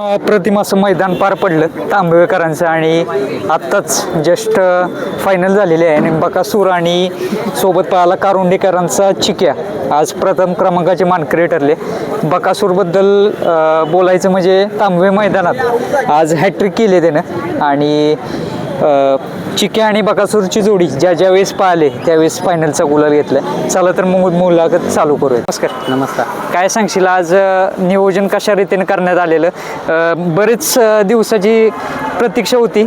अप्रतिम असं मैदान पार पडलं तांबेकरांचं आणि आत्ताच जस्ट फायनल झालेली आहे. आणि बकासूर आणि सोबत पाहायला कारुंडेकरांचा चिक्या. आज प्रथम क्रमांकाचे मानकरी ठरले. बकासूरबद्दल बोलायचं म्हणजे तांबवे मैदानात आज हॅट्रिक केले त्यानं. आणि चिक्या आणि बकासूरची जोडी ज्या ज्या वेळेस पाहिले त्यावेळेस फायनलचा गुलाल घेतला चला तर मग मुलाखत चालू करूया नमस्कार. नमस्कार. काय सांगशील आज नियोजन कशा रीतीने करण्यात आलेलं? बरेच दिवसाची प्रतीक्षा होती.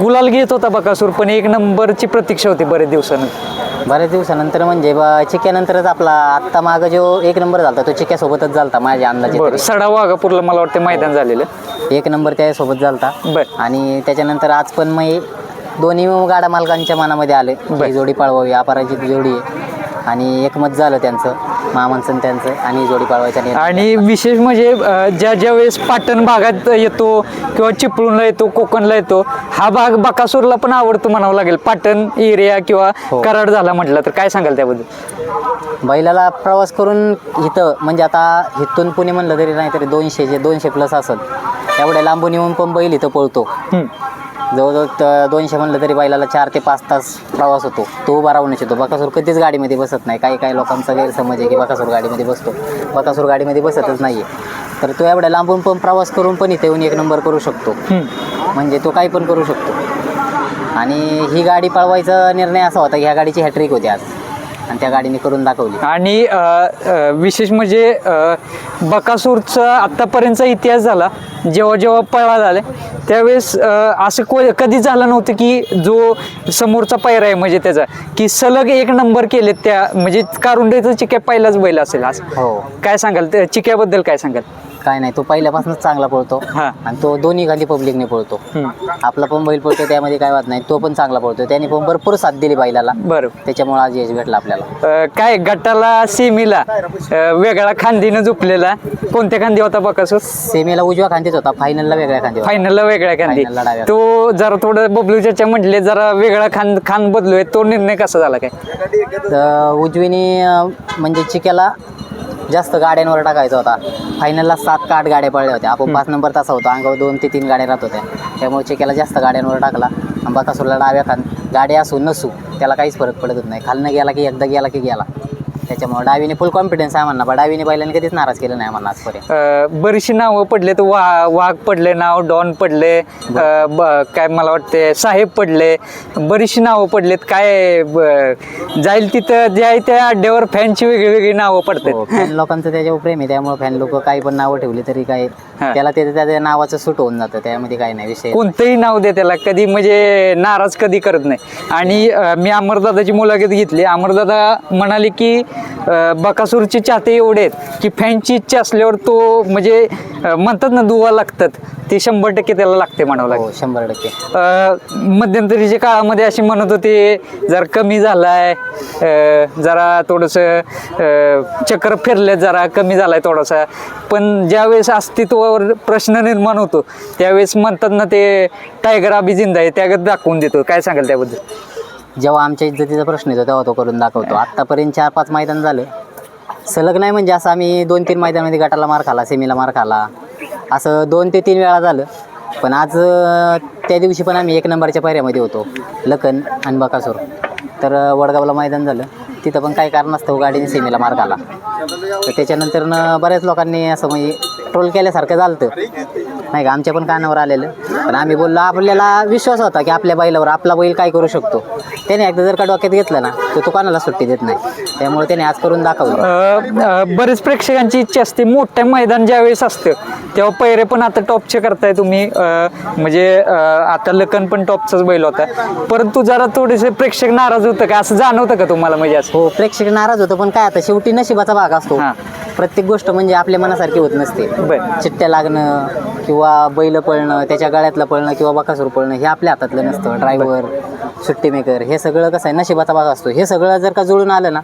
गुलाल घेत होता बकासूर पण एक नंबरची प्रतीक्षा होती बरेच दिवसानंतर. बऱ्याच दिवसानंतर म्हणजे बा चिक्यानंतरच आपला आत्ता माग जो एक नंबर झाला तो चिक्यासोबतच झालता माझ्या अंदाजे. सडा वाघापूरला मला वाटतं मैदान झालेलं. एक नंबर त्यासोबत बरं. आणि त्याच्यानंतर आज पण मग दोन्ही गाडा मालकांच्या मनामध्ये आले. ही जोडी पळवावी अपराजित जोडी आहे. आणि एकमत झालं त्यांचं मामांचं त्यांचं आणि जोडी पळवायचा आणि विशेष म्हणजे ज्या ज्या वेळेस पाटण भागात येतो किंवा चिपळूणला येतो कोकणला येतो हा भाग बकासूरला पण आवडतो म्हणावं लागेल. पाटण एरिया किंवा हो. कराड झाला म्हटलं तर काय सांगाल त्याबद्दल? बैलाला प्रवास करून इथं म्हणजे आता इथून पुणे म्हणलं तरी नाही तरी दोनशे जे दोनशे प्लस असेल. एवढ्या लांबून येऊन पण बैल इथं पळतो. जवळजवळ त- दोनशे म्हणलं तरी बैलाला चार ते पाच तास प्रवास होतो. तो उभा राहूनच येतो. बकासूर कधीच गाडीमध्ये बसत नाही. काही काही लोकांचा गैरसमज आहे की बकासूर गाडीमध्ये बसतो. बकासूर गाडीमध्ये बसतच नाही आहे तर तो एवढ्या लांबून पण प्रवास करून पण इथे येऊन एक नंबर करू शकतो. म्हणजे तो काही पण करू शकतो. आणि ही गाडी पळवायचा निर्णय असा होता की ह्या गाडीची हॅट्रिक होती आज. आणि त्या गाडीने करून दाखवली. आणि अ, अ, विशेष म्हणजे अ, बकासूरचा आत्तापर्यंतचा इतिहास झाला जेव्हा जेव्हा पळा झाले त्यावेळेस अ, असं को कधी झालं नव्हतं की जो समोरचा पैरा आहे म्हणजे त्याचा की सलग एक नंबर केले त्या म्हणजे कारुंडेचा चिक्या पहिलाच बैल असेल असं. हो. काय सांगाल? त्या चिक्याबद्दल काय सांगाल? काय नाही तो पहिल्यापासूनच चांगला पळतो. हां. आणि तो दोन्ही खाली पब्लिकने पळतो. आपला पण बैल पळतो त्यामध्ये काय वाद नाही. तो पण चांगला पळतो त्याने पण भरपूर साथ दिली बैलाला. बरं. त्याच्यामुळे आज यश भेटला आपल्याला. अ, काय गटाला सेमीला अ, वेगळा खांदीनं झोपलेला. कोणत्या खांदी होता बकासूर सेमीला उजव्या खांदीच होता फायनलला वेगळ्या खांदी. फायनलला वेगळ्या खांदी. Final ला डाव्या. तो जरा थोडं बबलू चाचा म्हटले जरा वेगळा खान खान बदलूय तो निर्णय कसा झाला काय? तर उजवीने अं, म्हणजे चिक्याला जास्त गाड्यांवर टाकायचा होता. फायनलला सात का आठ गाड्या पडल्या होत्या. आपण पाच नंबर तासा होता. अंगावर दोन ते तीन गाड्या राहत होत्या. त्यामुळे चिक्याला जास्त गाड्यांवर टाकला. आणि बकासूरला डाव्या खान गाडी असू नसू त्याला काहीच फरक पडत नाही. खालनं गेला की एकदा गेला की गेला. त्याच्यामुळे डावीने फुल कॉन्फिडन्स आहे म्हणा पण डावीने बैलांनी कधीच नाराज केलं नाही म्हणा आजपर्यंत. अं, बरीचशी नावं पडले तर वा वाघ पडले नाव डॉन पडले अं, ब- काय मला वाटते साहेब पडले बरीचशी नावं पडलेत. काय ब- जाईल तिथं ज्या त्या अड्ड्यावर फॅनची वेगळी वेगळी नावं पडतात. फॅन लोकांचं त्याच्यावर प्रेम आहे. त्यामुळे फॅन लोक काही पण नावं ठेवली तरी काय हा. त्याला ते त्याच्या नावाचं सूट होऊन जातं. त्यामध्ये काही नाही विषय. कोणतंही नाव दे त्याला. कधी म्हणजे नाराज कधी करत नाही. आणि अं, मी अमरदादाची मुलाखत घेतली. अमरदादा म्हणाले की बकासूरचे चाहते एवढे आहेत की फॅनची इच्छा असल्यावर तो म्हणजे म्हणतात ना दुवा लागतात. ते शंभर टक्के त्याला लागते म्हणावं लागेल. हो शंभर टक्के. मध्यंतरीच्या काळामध्ये असे म्हणत होते जरा कमी झालाय जरा थोडंसं चक्र फिरले जरा कमी झालाय थोडासा. पण ज्यावेळेस अस्तित्वावर प्रश्न निर्माण होतो त्यावेळेस म्हणतात ना ते टायगर अभि जिंदा आहे त्यागत दाखवून देतो. काय सांगाल त्याबद्दल? जेव्हा आमच्या इज्जतीचा प्रश्न येतो तेव्हा तो करून दाखवतो. आत्तापर्यंत चार पाच मैदान झालं. सलग नाही म्हणजे असं आम्ही दोन तीन मैदानामध्ये गटाला मार खाला सेमीला मार खाला. असं दोन ते तीन वेळा झालं. पण आज त्या दिवशी पण आम्ही एक नंबरच्या पायऱ्यामध्ये होतो. लखन आणि बकासूर. तर वडगावला मैदान झालं. तिथं पण काही कारण असतं गाडीने सेमीला मार खाला. तर त्याच्यानंतर बऱ्याच लोकांनी असं म्हणजे ट्रोल केल्यासारखं झालं नाही का आमच्या पण कानावर आलेलं. पण आम्ही बोललो आपल्याला विश्वास होता की आपल्या बैलावर आपला बैल काय करू शकतो. त्याने एकदा जर का डोक्यात घेतलं ना तर तो कोणाला सुट्टी देत नाही. त्यामुळे त्याने आज करून दाखवलं. बरेच प्रेक्षकांची इच्छा असते. मोठं मैदान ज्यावेळेस असतं तेव्हा पैरे पण आता टॉपचे करताय तुम्ही. अं, म्हणजे अं, आता लखन पण टॉपचाच बैल होता. परंतु जरा थोडेसे प्रेक्षक नाराज होतं का? असं जाणवतं का तुम्हाला म्हणजे असं? हो प्रेक्षक नाराज होतो पण काय आता शेवटी नशिबाचा भाग असतो. हां. प्रत्येक गोष्ट म्हणजे आपल्या मनासारखी होत नसते. बरं. चिट्ट्या लागणं किंवा बैल पळणं त्याच्या गळ्यातलं पळणं किंवा बकासूर पळणं हे आपल्या हातातलं नसतं. ड्रायव्हर सुट्टी मेकर हे सगळं कसं आहे नशिबाचा भाग असतो. हे सगळं जर का जुळून आलं ना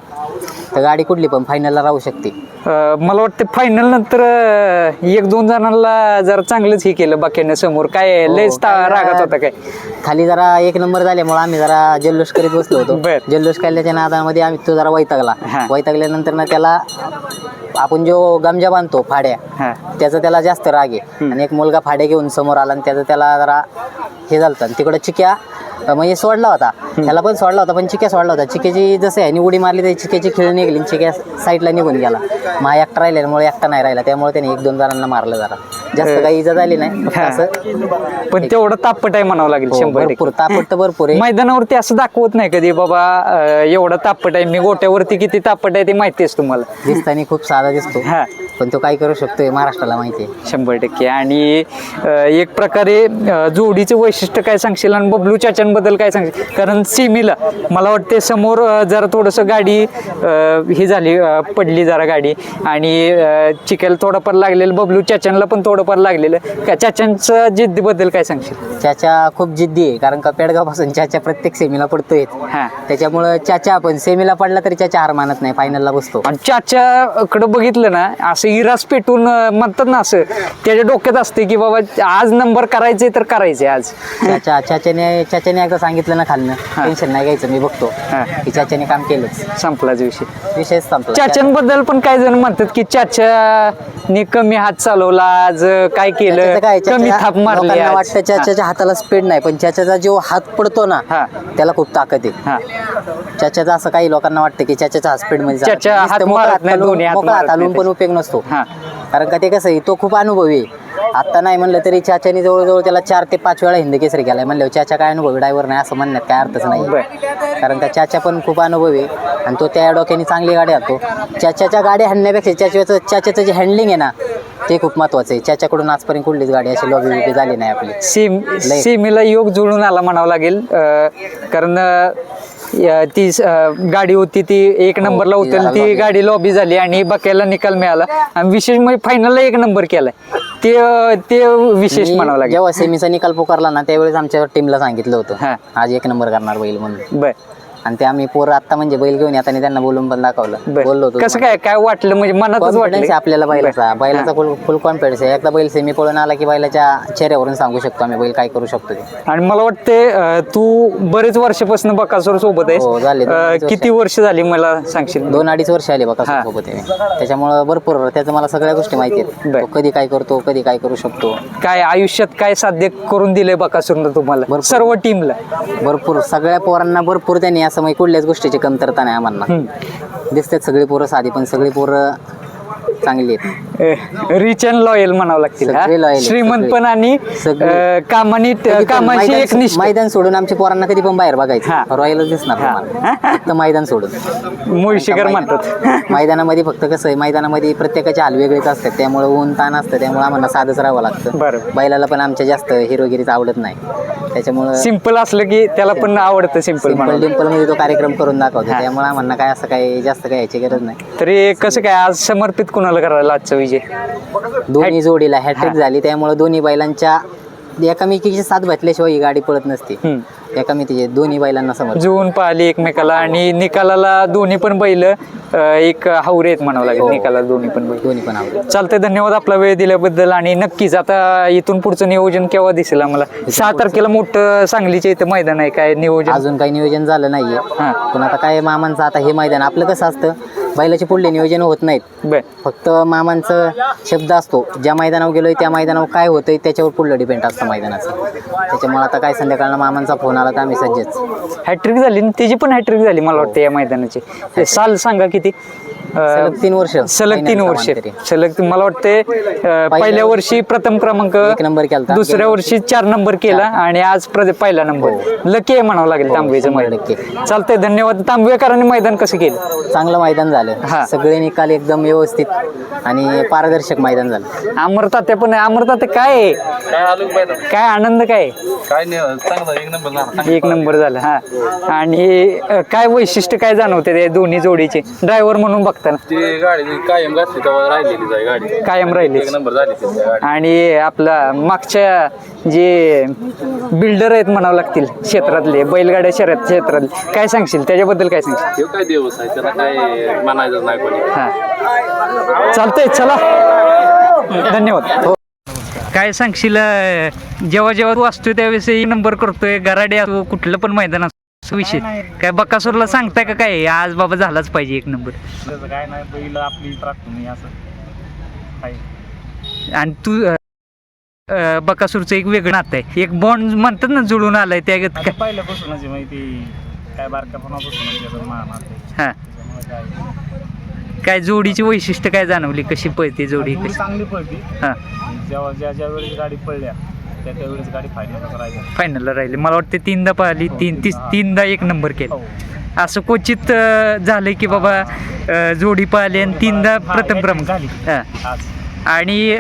तर गाडी कुठली पण फायनलला राहू शकते. मला वाटतं फायनल नंतर एक दोन जणांना जरा चांगलंच हे केलं बाकीनं समोर. काय हो, लयच रागात होता काय? खाली जरा एक नंबर झाल्यामुळे आम्ही जरा जल्लोष करीत बसलो होतो. जल्लोष काढल्याच्या नादामध्ये आम्ही तो जरा वैतागला. वैतागल्यानंतर ना त्याला आपण जो गमजा बांधतो फाड्या त्याचा त्याला जास्त राग आहे. आणि एक मुलगा फाड्या घेऊन समोर आला आणि त्याचं त्याला जरा हे झालं तिकडं चिक्या मग म्हणजे सोडला होता. त्याला पण सोडला होता पण चिक्या सोडला होता. चिकेची जसं आहे उडी मारली तरी चिक्याची खेळ निघली आणि चिक्या साईडला निघून गेला. मग एकटा राहिल्यामुळे एकटा नाही राहिला. त्यामुळे त्याने एक दोन जणांना मारलं जरा. जास्त काही इजा झाली नाही फक्त हा. असं. पण तेवढं तापट आहे म्हणावं लागेल हो, शंभर टक्के. भरपूर तापट तर भरपूर आहे. मैदानावरती असं दाखवत नाही कधी बाबा अं, एवढं तापट आहे मी गोट्यावरती किती तापट आहे ते माहिती आहे तुम्हाला. दिसताना खूप साधा दिसतो. हा. पण तो काय करू शकतोय महाराष्ट्राला माहिती आहे. शंभर टक्के. आणि अं, एक प्रकारे अं, जोडीचं वैशिष्ट्य काय सांगशील आणि बबलू चाचांबद्दल काय सांगशील? कारण सिमीला मला वाटते समोर अं, जरा थोडंसं गाडी अं, ही झाली अं, पडली जरा गाडी. आणि अं, चिकेल थोडंफार लागलेलं बबलू चाचांना पण थोडंफार लागलेलं काय चाचांचं जिद्दीबद्दल काय सांगशील? चाचा खूप जिद्दी आहे कारण का पेडगावपासून चाचा प्रत्येक सेमीला पडतोय. हां. त्याच्यामुळं चाचा आपण सेमीला पडला तरी चाचा हार मानत नाही फायनलला बसतो. आणि चाच्याकडे बघितलं ना असं इरास पेटून अं, म्हणतात ना असं त्याच्या डोक्यात असते की बाबा आज नंबर करायचे तर करायचे आज. चाचा चाच्याने चाच्याने एकदा सांगितलं ना खालनं टेन्शन नाही घ्यायचं मी बघतो. हा. की चाच्याने काम केलंच. संपलाच विषय. विषयच संपला. चाच्यांबद्दल पण काही जण म्हणतात की चाच्याने कमी हात चालवला आज काय केलं? काय कमी थाप मारली लोकांना आज. वाटतं चाच्याच्या हाताला स्पीड नाही पण चाच्याचा जो हात पडतो ना हा. त्याला खूप ताकद आहे. हा. चाच्याचं असं काही लोकांना वाटतं की चाच्याचा हात स्पीडमध्ये चाचा. हात नुसतं मोकळा मारत नाही, हात दोन्ही हात घालून- मोकळा हात मारत घालून नाही. पण उपयोग नसतो. हा. कारण का ते कसं आहे तो खूप अनुभवी आहे. आता नाही म्हणलं तरी चाच्याने जवळजवळ त्याला चार ते पाच वेळा हिंद केसरी केलाय. म्हणलं चाचा काय अनुभवी? ड्रायव्हर नाही असं म्हणण्यात काय अर्थच नाही. कारण का चाचा पण खूप अनुभवी आहे. आणि तो त्या डोक्याने चांगली गाडी आणतो. चाच्याच्या गाडी हाणण्यापेक्षा चाच्याचं चाच्याचं जे हँडलिंग आहे ना ते खूप महत्वाचं आहे. चाच्याकडून आजपर्यंत कुठलीच गाडी अशी लॉबी बिबी झाली नाही आपली. सीम लय. सीमेला योग जुळून आला म्हणावं लागेल. अं, कारण अं, ती अं, गाडी होती ती एक नंबरला हो, ती उतरली ती lobby. गाडी लॉबी झाली आणि बक्याला निकाल मिळाला. आणि विशेष म्हणजे फायनलला एक नंबर केलाय. ते अं, ते विशेष मी म्हणावं लागेल. जेव्हा सेमीचा निकाल पुकारला ना त्यावेळेस आमच्या टीमला सांगितलं हा. होतं आज एक नंबर करणार बैल म्हणून. बर. आणि ते आम्ही पोरं आता म्हणजे बैल घेऊन येताना त्यांना बोलून पण दाखवलं. बोललो बर कसं काय काय वाटलं? म्हणजे मनातच कॉन्फिडन्स वाटलं आहे आपल्याला बैलाचा. बैलाचा फुल फुल कॉन्फिडन्स आहे. एकदा बैल सेमी पळून आला की बैलाच्या चेहऱ्यावरून सांगू शकतो आम्ही बैल काय करू शकतो ते. आणि मला वाटते अं, तू बरेच वर्षापासून बकासूर सोबत हो, झाले अं, किती वर्ष झाली मला सांगशील? दोन अडीच वर्ष आले बघा हा. सोबत आहे मी. त्याच्यामुळं भरपूर त्याचं मला सगळ्या गोष्टी माहिती आहेत. बर. तो कधी काय करतो कधी काय करू शकतो. काय आयुष्यात काय साध्य करून दिलंय बकासूरनं तुम्हाला. सर्व टीमला भरपूर. सगळ्या पोरांना भरपूर त्यांनी असं म्हणजे कुठल्याच गोष्टीची कमतरता नाही आम्हाला. दिसतात सगळी पोरं साधी पण सगळी पोरं चांगली आहेत रिच अँड लॉयल म्हणावं लागतील हा? सगळे loyal आहेत, श्रीमंत सगळे. पण आणि सगळे. अं, कामानी कामाची मैदान- एक निष्ठा मैदान सोडून आमच्या पोरांना कधी पण बाहेर हा. बघायचं रॉयलच दिसणार तुम्हाला. फक्त मैदान सोडून. मुळशीकर म्हणतात. मैदानामध्ये फक्त कसं आहे मैदानामध्ये प्रत्येकाचे हाल वेगळेच असतात. त्यामुळे ऊन ताण असतं त्यामुळे आम्हाला साधच राहावं लागतं. बैलाला पण आमच्या जास्त हिरोगिरीच आवडत नाही. त्याच्यामुळं सिंपल असलं की त्याला पण आवडतं सिंपल सिंपल म्हणून डिम्पलमध्ये तो कार्यक्रम करून दाखवतो. त्यामुळे आम्हाला काय असं काही जास्त काही याची गरज नाही. तरी कसं काय आज समर्पित कुणाला करायला आजचा विजय. दोन्ही जोडीला हॅट्रिक झाली त्यामुळे दोन्ही बैलांच्या एकामेकीची साथ भेटल्याशिवाय ही गाडी पळत नसते. हम्म. एकामेकीचे दोन्ही बैलांना समज जुळून पाहिली एकमेकाला आणि निकालाला दोन्ही पण बैल अं, एक हावरे आहेत म्हणावं लागेल. हो. निकालाला दोन्ही पण बैल. दोन्ही पण आवडत चालतंय धन्यवाद आपला वेळ दिल्याबद्दल. आणि नक्कीच आता इथून पुढचं नियोजन केव्हा दिसेल आम्हाला? सहा तारखेला मोठं सांगलीच्या इथं मैदान आहे. काय नियोजन? अजून काही नियोजन झालं नाहीये. हा. पण आता काय मामांचं आता हे मैदान आपलं कसं असतं? बैलाचे पुढले नियोजन होत नाहीत. बर. फक्त मामांचं शब्द असतो ज्या मैदानावर गेलोय त्या मैदानावर काय होतंय त्याच्यावर पुढलं डिपेंड असतं मैदानाचं. त्याच्यामुळे आता काय संध्याकाळला मामांचा फोन आला तर आम्ही सज्जच. हॅट्रिक झाली आणि त्याची पण हॅट्रिक झाली मला वाटतं या मैदानाची. साल सांगा किती? सलग तीन वर्ष. सलग तीन वर्ष. सलग मला वाटते पहिल्या वर्षी प्रथम क्रमांक नंबर केलता. दुसऱ्या वर्षी चार नंबर केला आणि आज प्र- पहिला नंबर. लकी आहे म्हणावं लागेल तांबवेचं शंभर मैदान. चालतंय धन्यवाद. तांबवेकरांनी मैदान कसं केलं? चांगलं मैदान हा. झालं सगळे निकाल एकदम व्यवस्थित आणि पारदर्शक मैदान झालं. अमरता ते पण अमरता ते काय आहे? काय आनंद काय? काय? नाही चांगला एक नंबर झाला. एक नंबर झाला हा. आणि काय वैशिष्ट्य काय जाणवते ते दोन्ही जोडीचे? ड्रायव्हर म्हणून बघताना ती गाडी कायम घातली तेव्हा राहिलेली जाय गाडी. कायम राहिली एक नंबर झाली ती त्या गाडी. आणि आपला मागच्या जे बिल्डर आहेत म्हणावं लागतील क्षेत्रातले बैलगाड्या शर्यत क्षेत्रातले काय सांगशील? त्याच्याबद्दल काय सांगशील? हे काय दिवस आहे? त्याला काय म्हणायचं नाही कोणी. हा. चालतंय चला. धन्यवाद. काय सांगशील अं, जेव्हा जेव्हा तू असतोय त्यावेळेस नंबर करतोय गराडे असो कुठलं पण मैदान असो. विषय काय बकासूरला सांगताय का काय? आज बाबा झालाच पाहिजे एक नंबर. त्याचं काय नाही बैल आपली असं. आणि तू अं, बकासूरचं एक वेगळं नातं आहे. एक बॉन्ड म्हणतात ना जुळून आलंय त्यागत आता काय पहिल्यापासूनच माहिती. काय बारकापणापासूनच त्याचं मान आहे. हा. त्याच्यामुळे काय काय जोडीची वैशिष्ट्य काय जाणवली? कशी पळते जोडी जोडी कशी? चांगली पळती. हा. जेव्हा ज्या ज्या वेळेस गाडी पडल्या त्या त्यावेळेस गाडी फायनल फायनलला राहिली. मला वाटते तीनदा पाहिली. तीन तीस तीनदा एक नंबर केला. हो. असं क्वचित झालं की बाबा जोडी पाहिली आणि तीनदा हा, प्रथम क्रमांक. हा. आणि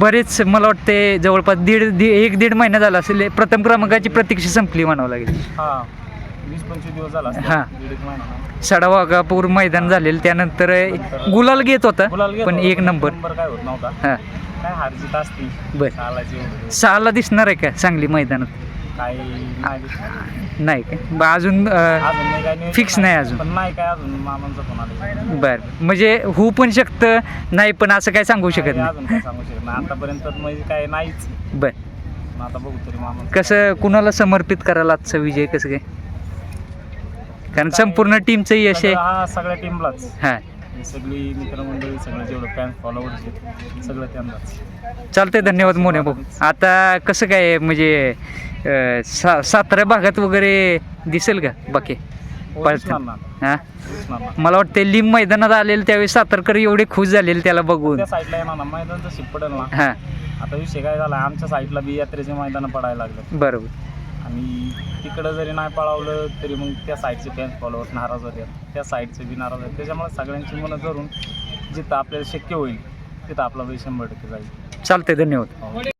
बरेच मला वाटते जवळपास दीड दीड एक दीड महिना झाला असेल प्रथम क्रमांकाची प्रतीक्षा संपली म्हणावं लागेल. हा. वीस पंचवीस दिवस झाला असेल. हा. दीड एक महिना ना. सडावागापूर मैदान झालेलं त्यानंतर गुलाल घेत होता गुलाल घेतो. पण एक नंबर. नंबर काय होत नव्हता. हा. काय हारजीत असती. बर. चालायची एवढं. सहाला दिसणार आहे का चांगली मैदानात? काय नाही. दिसलं. नाही का? ब- अजून अं, अजून नाही काय नियोजन Fix नाही अजून. पण नाही काय अजून मामांचा फोन आला. बर. म्हणजे होऊ पण शकतं नाही पण असं काय सांगू शकत नाही, नाही. अजून काय सांगू शकत नाही. आतापर्यंत म्हणजे काय नाहीच. बर. मग आता बघू तरी मामा कसं कुणाला समर्पित करायला आजचा विजय कसं काय? कारण संपूर्ण टीमचं यश आहे. हा सगळ्या टीमलाच हा. सगळी मित्रमंडळी सगळं जेवढं फॅन आहेत सगळं त्यांनाच. चालतंय धन्यवाद मोने भाऊ. आता कसं काय म्हणजे अं, सा सातारा भागात वगैरे दिसेल का? बाकी. हो, पळताना दिसणार ना. हा? दिसणार ना. मला वाटतं लिंब मैदानात आलेलं त्यावेळेस सातारकर एवढे खुश झालेले त्याला बघून. त्या साईडला येणार ना. मैदान जशी पडेल ना. हा. आता विषय काय झाला आमच्या साईडला बी यात्रेचे मैदान पडायला लागले बरोबर. आणि तिकडं जरी नाही पळावलं तरी मग त्या साईडचे फॅन्स फॉलोअर्स नाराज होतात. त्या साईडचे बी नाराज होतात. त्याच्यामुळे सगळ्यांची मनं धरून जिथं आपल्याला शक्य होईल तिथं आपला बैल शंभर टक्के जाईल. चालतंय धन्यवाद. हो.